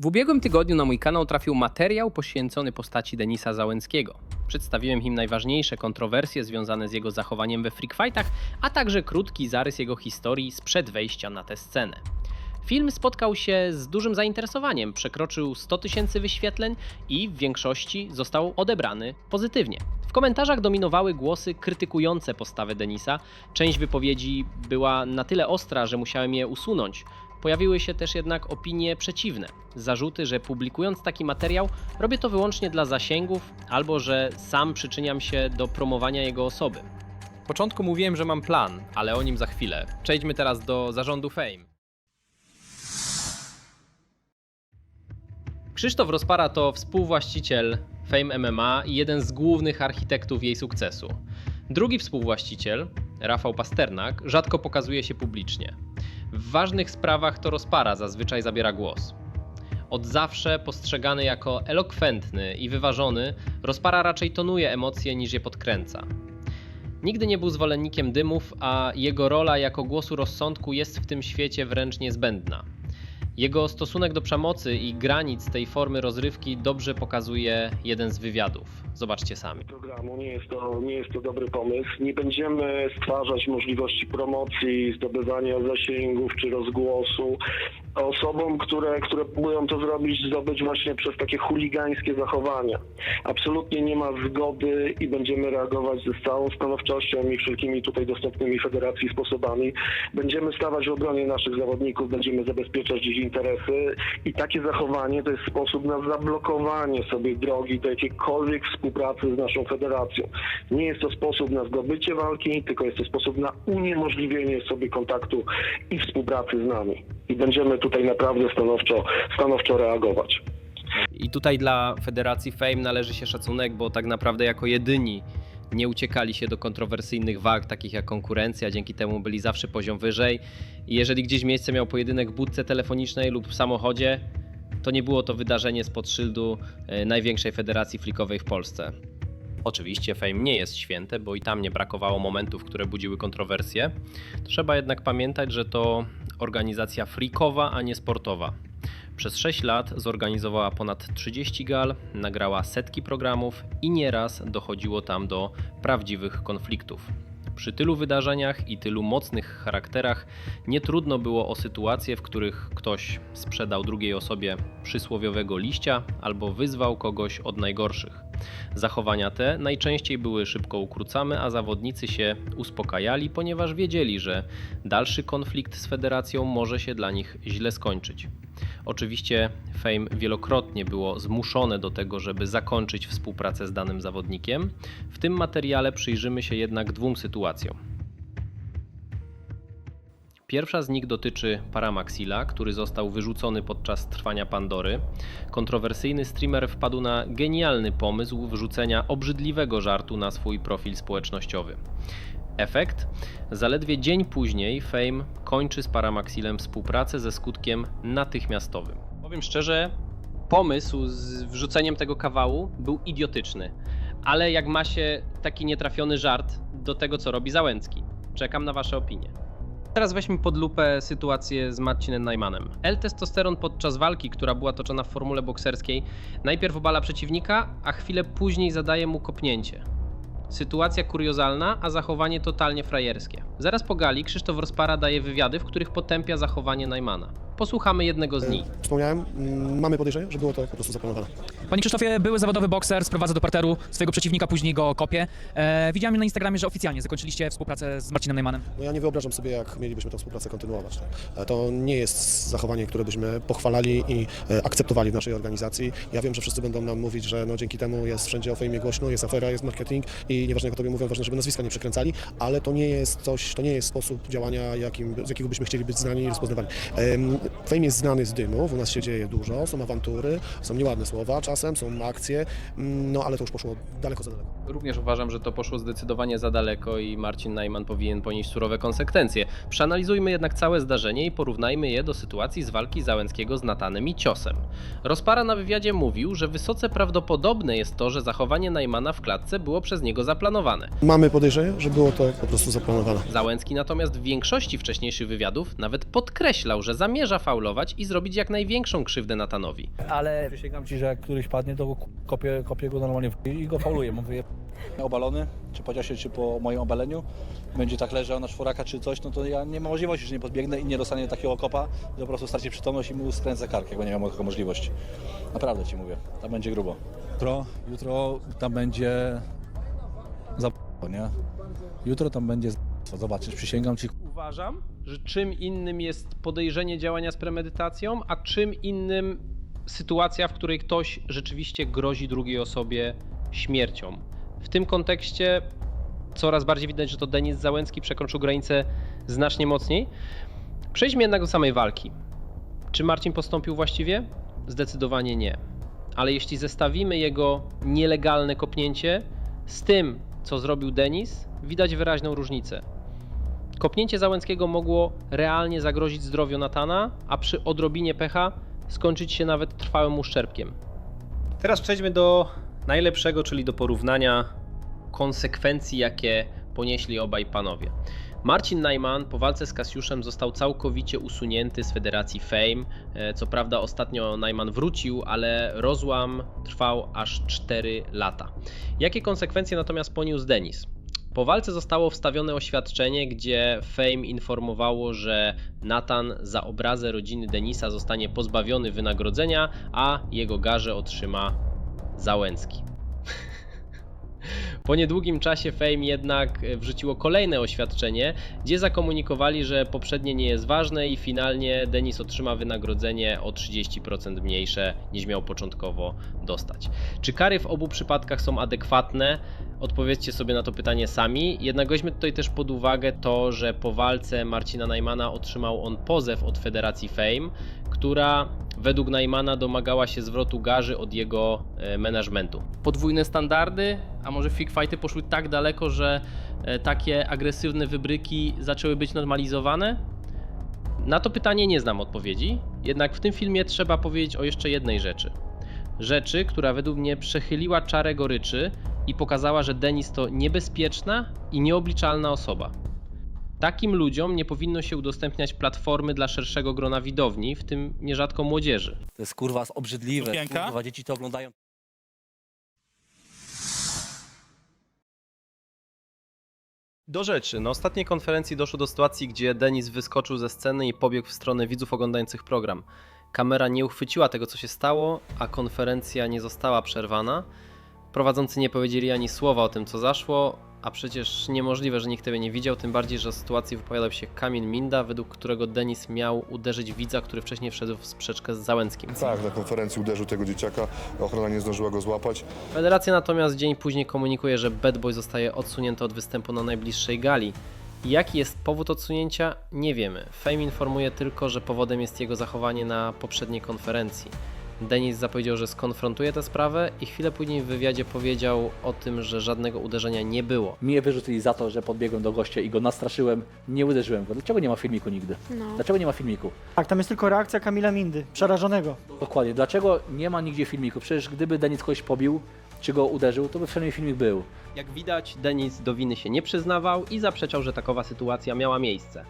W ubiegłym tygodniu na mój kanał trafił materiał poświęcony postaci Denisa Załęckiego. Przedstawiłem im najważniejsze kontrowersje związane z jego zachowaniem we freak fightach, a także krótki zarys jego historii sprzed wejścia na tę scenę. Film spotkał się z dużym zainteresowaniem, przekroczył 100 tysięcy wyświetleń i w większości został odebrany pozytywnie. W komentarzach dominowały głosy krytykujące postawę Denisa. Część wypowiedzi była na tyle ostra, że musiałem je usunąć. Pojawiły się też jednak opinie przeciwne. Zarzuty, że publikując taki materiał robię to wyłącznie dla zasięgów, albo że sam przyczyniam się do promowania jego osoby. W początku mówiłem, że mam plan, ale o nim za chwilę. Przejdźmy teraz do zarządu Fame. Krzysztof Rozpara to współwłaściciel Fame MMA i jeden z głównych architektów jej sukcesu. Drugi współwłaściciel, Rafał Pasternak, rzadko pokazuje się publicznie. W ważnych sprawach to Rozpara zazwyczaj zabiera głos. Od zawsze postrzegany jako elokwentny i wyważony, Rozpara raczej tonuje emocje niż je podkręca. Nigdy nie był zwolennikiem dymów, a jego rola jako głosu rozsądku jest w tym świecie wręcz niezbędna. Jego stosunek do przemocy i granic tej formy rozrywki dobrze pokazuje jeden z wywiadów. Zobaczcie sami. programu. Nie jest, to, nie jest to dobry pomysł. Nie będziemy stwarzać możliwości promocji, zdobywania zasięgów czy rozgłosu osobom, które, które próbują to zrobić, zdobyć właśnie przez takie chuligańskie zachowania. Absolutnie nie ma zgody i będziemy reagować ze całą stanowczością i wszelkimi tutaj dostępnymi federacji sposobami. Będziemy stawać w obronie naszych zawodników, będziemy zabezpieczać ich interesy i takie zachowanie to jest sposób na zablokowanie sobie drogi do jakiejkolwiek współpracy z naszą federacją. Nie jest to sposób na zdobycie walki, tylko jest to sposób na uniemożliwienie sobie kontaktu i współpracy z nami. I będziemy tutaj naprawdę stanowczo, stanowczo reagować. I tutaj dla Federacji Fame należy się szacunek, bo tak naprawdę jako jedyni nie uciekali się do kontrowersyjnych walk, takich jak konkurencja, dzięki temu byli zawsze poziom wyżej. I jeżeli gdzieś miejsce miał pojedynek w budce telefonicznej lub w samochodzie, to nie było to wydarzenie spod szyldu e, największej federacji flikowej w Polsce. Oczywiście Fame nie jest święte, bo i tam nie brakowało momentów, które budziły kontrowersje. Trzeba jednak pamiętać, że to organizacja freakowa, a nie sportowa. Przez 6 lat zorganizowała ponad 30 gal, nagrała setki programów i nieraz dochodziło tam do prawdziwych konfliktów. Przy tylu wydarzeniach i tylu mocnych charakterach nie trudno było o sytuacje, w których ktoś sprzedał drugiej osobie przysłowiowego liścia albo wyzwał kogoś od najgorszych. Zachowania te najczęściej były szybko ukrócane, a zawodnicy się uspokajali, ponieważ wiedzieli, że dalszy konflikt z federacją może się dla nich źle skończyć. Oczywiście Fame wielokrotnie było zmuszone do tego, żeby zakończyć współpracę z danym zawodnikiem. W tym materiale przyjrzymy się jednak dwóm sytuacjom. Pierwsza z nich dotyczy Paramaxila, który został wyrzucony podczas trwania Pandory. Kontrowersyjny streamer wpadł na genialny pomysł wrzucenia obrzydliwego żartu na swój profil społecznościowy. Efekt? Zaledwie dzień później Fame kończy z Paramaxilem współpracę ze skutkiem natychmiastowym. Powiem szczerze, pomysł z wrzuceniem tego kawału był idiotyczny, ale jak ma się taki nietrafiony żart do tego, co robi Załęcki. Czekam na Wasze opinie. Teraz weźmy pod lupę sytuację z Marcinem Najmanem. L-testosteron podczas walki, która była toczona w formule bokserskiej, najpierw obala przeciwnika, a chwilę później zadaje mu kopnięcie. Sytuacja kuriozalna, a zachowanie totalnie frajerskie. Zaraz po gali Krzysztof Rozpara daje wywiady, w których potępia zachowanie Najmana. Posłuchamy jednego z nich. Wspomniałem, mm, mamy podejrzenie, że było to po prostu zaplanowane. Panie Krzysztofie, były zawodowy bokser, sprowadza do parteru swojego przeciwnika, później go kopie. E, widziałem na Instagramie, że oficjalnie zakończyliście współpracę z Marcinem Neumannem. No ja nie wyobrażam sobie, jak mielibyśmy tę współpracę kontynuować. tak. E, To nie jest zachowanie, które byśmy pochwalali i e, akceptowali w naszej organizacji. Ja wiem, że wszyscy będą nam mówić, że no dzięki temu jest wszędzie o fejmie głośno, jest afera, jest marketing i nieważne jak o tobie mówią, ważne, żeby nazwiska nie przekręcali, ale to nie jest coś, to nie jest sposób działania, jakim, z jakiego byśmy chcieli być znani i rozpoznawani. Em, Fame jest znany z dymów, u nas się dzieje dużo, są awantury, są nieładne słowa czasem, są akcje, mm, no ale to już poszło daleko za daleko. Również uważam, że to poszło zdecydowanie za daleko i Marcin Najman powinien ponieść surowe konsekwencje. Przeanalizujmy jednak całe zdarzenie i porównajmy je do sytuacji z walki Załęckiego z Natanem i Ciosem. Rozpara na wywiadzie mówił, że wysoce prawdopodobne jest to, że zachowanie Najmana w klatce było przez niego zaplanowane. Mamy podejrzenie, że było to po prostu zaplanowane. Załęcki natomiast w większości wcześniejszych wywiadów nawet podkreślał, że zamierza zafaulować i zrobić jak największą krzywdę Natanowi. Ale Przysięgam ci, że jak któryś padnie, to go kopię, kopię go normalnie w i go fauluję. Mam wyje... obalony, czy po ciosie, czy po moim obaleniu. Będzie tak leżał na czworaka czy coś, no to ja nie ma możliwości, że nie podbiegnę i nie dostanie takiego kopa, że po prostu straci przytomność i mu skręcę kark, jak nie miałem taką możliwości. Naprawdę ci mówię, tam będzie grubo. Jutro, jutro tam będzie za nie? Jutro tam będzie zobaczysz, przysięgam ci. Uważam, że czym innym jest podejrzenie działania z premedytacją, a czym innym sytuacja, w której ktoś rzeczywiście grozi drugiej osobie śmiercią. W tym kontekście coraz bardziej widać, że to Denis Załęcki przekroczył granicę znacznie mocniej. Przejdźmy jednak do samej walki. Czy Marcin postąpił właściwie? Zdecydowanie nie. Ale jeśli zestawimy jego nielegalne kopnięcie z tym, co zrobił Denis, widać wyraźną różnicę. Kopnięcie Załęckiego mogło realnie zagrozić zdrowiu Natana, a przy odrobinie pecha skończyć się nawet trwałym uszczerbkiem. Teraz przejdźmy do najlepszego, czyli do porównania konsekwencji, jakie ponieśli obaj panowie. Marcin Najman po walce z Kasiuszem został całkowicie usunięty z Federacji Fame. E, Co prawda ostatnio Najman wrócił, ale rozłam trwał aż 4 lata. Jakie konsekwencje natomiast poniósł Denis? Po walce zostało wstawione oświadczenie, gdzie Fame informowało, że Nathan za obrazę rodziny Denisa zostanie pozbawiony wynagrodzenia, a jego garze otrzyma Załęcki. Po niedługim czasie Fame jednak wrzuciło kolejne oświadczenie, gdzie zakomunikowali, że poprzednie nie jest ważne i finalnie Denis otrzyma wynagrodzenie o 30% mniejsze niż miał początkowo dostać. Czy kary w obu przypadkach są adekwatne? Odpowiedzcie sobie na to pytanie sami. Jednak weźmy tutaj też pod uwagę to, że po walce Marcina Najmana otrzymał on pozew od Federacji Fame, która według Najmana domagała się zwrotu garzy od jego e, managementu. Podwójne standardy, a może fake fighty poszły tak daleko, że e, takie agresywne wybryki zaczęły być normalizowane? Na to pytanie nie znam odpowiedzi, jednak w tym filmie trzeba powiedzieć o jeszcze jednej rzeczy. Rzeczy, która według mnie przechyliła czarę goryczy i pokazała, że Denis to niebezpieczna i nieobliczalna osoba. Takim ludziom nie powinno się udostępniać platformy dla szerszego grona widowni, w tym nierzadko młodzieży. to jest kurwa obrzydliwe. Sukienka? Kurwa, dzieci to oglądają. Do rzeczy. Na ostatniej konferencji doszło do sytuacji, gdzie Denis wyskoczył ze sceny i pobiegł w stronę widzów oglądających program. Kamera nie uchwyciła tego, co się stało, a konferencja nie została przerwana. Prowadzący nie powiedzieli ani słowa o tym, co zaszło, a przecież niemożliwe, że nikt tego nie widział, tym bardziej, że o sytuacji wypowiadał się Kamil Minda, według którego Denis miał uderzyć widza, który wcześniej wszedł w sprzeczkę z Załęckim. Tak, na konferencji uderzył tego dzieciaka, ochrona nie zdążyła go złapać. Federacja natomiast dzień później komunikuje, że Bad Boy zostaje odsunięty od występu na najbliższej gali. Jaki jest powód odsunięcia? Nie wiemy. Fame informuje tylko, że powodem jest jego zachowanie na poprzedniej konferencji. Denis zapowiedział, że skonfrontuje tę sprawę i chwilę później w wywiadzie powiedział o tym, że żadnego uderzenia nie było. Mnie wyrzucili za to, że podbiegłem do gościa i go nastraszyłem. Nie uderzyłem go. Dlaczego nie ma filmiku nigdy? No. Dlaczego nie ma filmiku? Tak, tam jest tylko reakcja Kamila Mindy, przerażonego. Dokładnie. Dlaczego nie ma nigdzie filmiku? Przecież gdyby Denis kogoś pobił, czy go uderzył, to by przynajmniej filmik był. Jak widać, Denis do winy się nie przyznawał i zaprzeczał, że takowa sytuacja miała miejsce.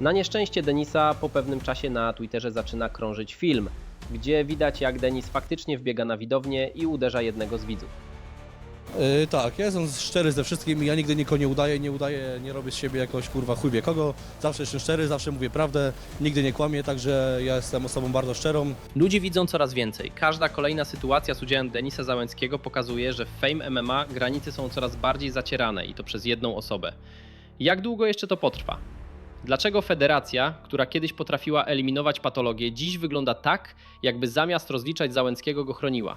Na nieszczęście Denisa po pewnym czasie na Twitterze zaczyna krążyć film, gdzie widać jak Denis faktycznie wbiega na widownię i uderza jednego z widzów. Yy, tak, ja jestem szczery ze wszystkim ja nigdy nikogo nie udaję, nie udaję, nie robię z siebie jakoś kurwa chuj wie kogo. Zawsze jestem szczery, zawsze mówię prawdę, nigdy nie kłamię, także ja jestem osobą bardzo szczerą. Ludzie widzą coraz więcej. Każda kolejna sytuacja z udziałem Denisa Załęckiego pokazuje, że w Fame MMA granice są coraz bardziej zacierane i to przez jedną osobę. Jak długo jeszcze to potrwa? Dlaczego federacja, która kiedyś potrafiła eliminować patologię, dziś wygląda tak, jakby zamiast rozliczać Załęckiego go chroniła?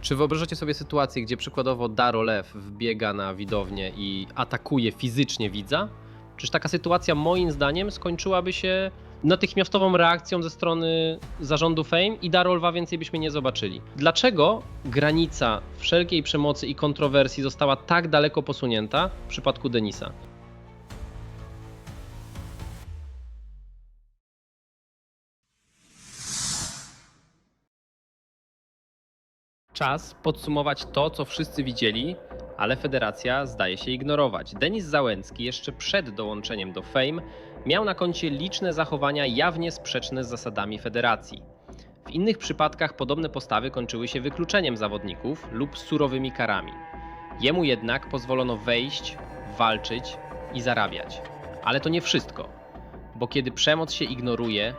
Czy wyobrażacie sobie sytuację, gdzie przykładowo Darolew wbiega na widownię i atakuje fizycznie widza? Czyż taka sytuacja moim zdaniem skończyłaby się natychmiastową reakcją ze strony zarządu Fame i Darolwa więcej byśmy nie zobaczyli. Dlaczego granica wszelkiej przemocy i kontrowersji została tak daleko posunięta w przypadku Denisa? Czas podsumować to, co wszyscy widzieli, ale federacja zdaje się ignorować. Denis Załęcki jeszcze przed dołączeniem do Fame miał na koncie liczne zachowania jawnie sprzeczne z zasadami federacji. W innych przypadkach podobne postawy kończyły się wykluczeniem zawodników lub surowymi karami. Jemu jednak pozwolono wejść, walczyć i zarabiać. Ale to nie wszystko, bo kiedy przemoc się ignoruje,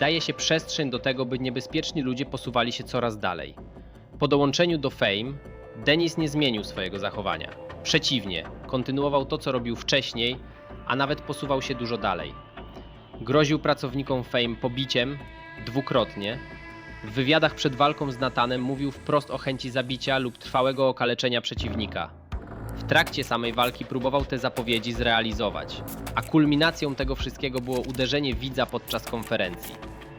daje się przestrzeń do tego, by niebezpieczni ludzie posuwali się coraz dalej. Po dołączeniu do Fame, Denis nie zmienił swojego zachowania. Przeciwnie, kontynuował to, co robił wcześniej, a nawet posuwał się dużo dalej. Groził pracownikom Fame pobiciem dwukrotnie. W wywiadach przed walką z Natanem mówił wprost o chęci zabicia lub trwałego okaleczenia przeciwnika. W trakcie samej walki próbował te zapowiedzi zrealizować, a kulminacją tego wszystkiego było uderzenie widza podczas konferencji.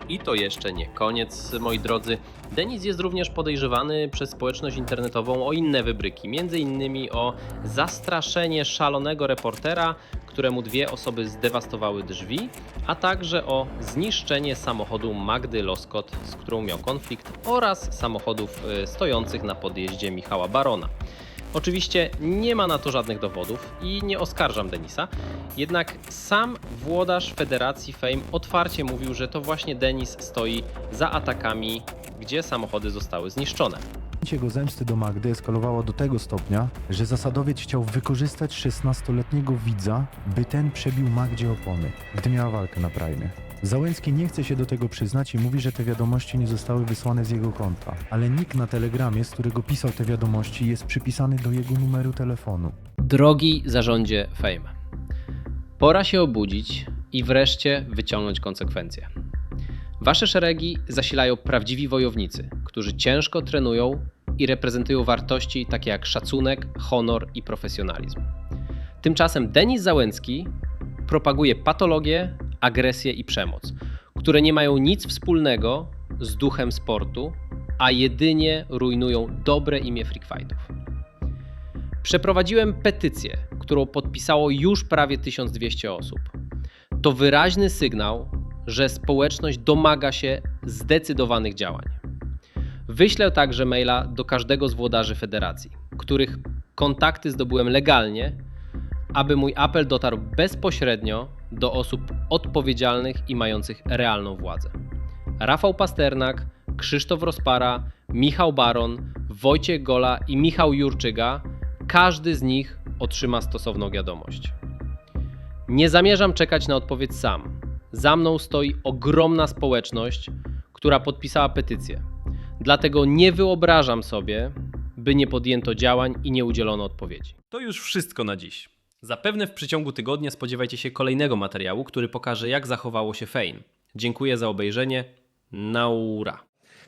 I to jeszcze nie koniec, moi drodzy. Denis jest również podejrzewany przez społeczność internetową o inne wybryki, między innymi o zastraszenie szalonego reportera, któremu dwie osoby zdewastowały drzwi, a także o zniszczenie samochodu Magdy Loskot, z którą miał konflikt, oraz samochodów y, stojących na podjeździe Michała Barona. Oczywiście nie ma na to żadnych dowodów i nie oskarżam Denisa, jednak sam włodarz Federacji Fame otwarcie mówił, że to właśnie Denis stoi za atakami, gdzie samochody zostały zniszczone. Jego zemsty do Magdy eskalowało do tego stopnia, że zasadowiec chciał wykorzystać 16-letniego widza, by ten przebił Magdzie opony, gdy miała walkę na Prime. Załęcki nie chce się do tego przyznać i mówi, że te wiadomości nie zostały wysłane z jego konta, ale nick na telegramie, z którego pisał te wiadomości, jest przypisany do jego numeru telefonu. Drogi zarządzie Fame, pora się obudzić i wreszcie wyciągnąć konsekwencje. Wasze szeregi zasilają prawdziwi wojownicy, którzy ciężko trenują i reprezentują wartości takie jak szacunek, honor i profesjonalizm. Tymczasem Denis Załęcki propaguje patologię, agresję i przemoc, które nie mają nic wspólnego z duchem sportu, a jedynie rujnują dobre imię freak. Przeprowadziłem petycję, którą podpisało już prawie 1200 osób. To wyraźny sygnał, że społeczność domaga się zdecydowanych działań. Wyślę także maila do każdego z włodarzy federacji, których kontakty zdobyłem legalnie, aby mój apel dotarł bezpośrednio do osób odpowiedzialnych i mających realną władzę. Rafał Pasternak, Krzysztof Rozpara, Michał Baron, Wojciech Gola i Michał Jurczyga, każdy z nich otrzyma stosowną wiadomość. Nie zamierzam czekać na odpowiedź sam. Za mną stoi ogromna społeczność, która podpisała petycję. Dlatego nie wyobrażam sobie, by nie podjęto działań i nie udzielono odpowiedzi. To już wszystko na dziś. Zapewne w przeciągu tygodnia spodziewajcie się kolejnego materiału, który pokaże, jak zachowało się Fame. Dziękuję za obejrzenie. Naura.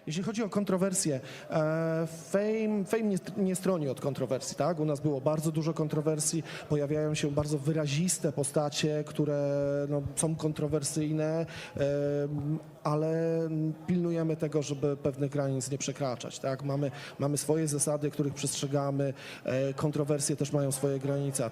Jeśli chodzi o kontrowersje, e, Fame, fame nie, nie stroni od kontrowersji, tak? U nas było bardzo dużo kontrowersji, pojawiają się bardzo wyraziste postacie, które no, są kontrowersyjne, e, ale pilnujemy tego, żeby pewnych granic nie przekraczać, tak? Mamy, mamy swoje zasady, których przestrzegamy, e, kontrowersje też mają swoje granice.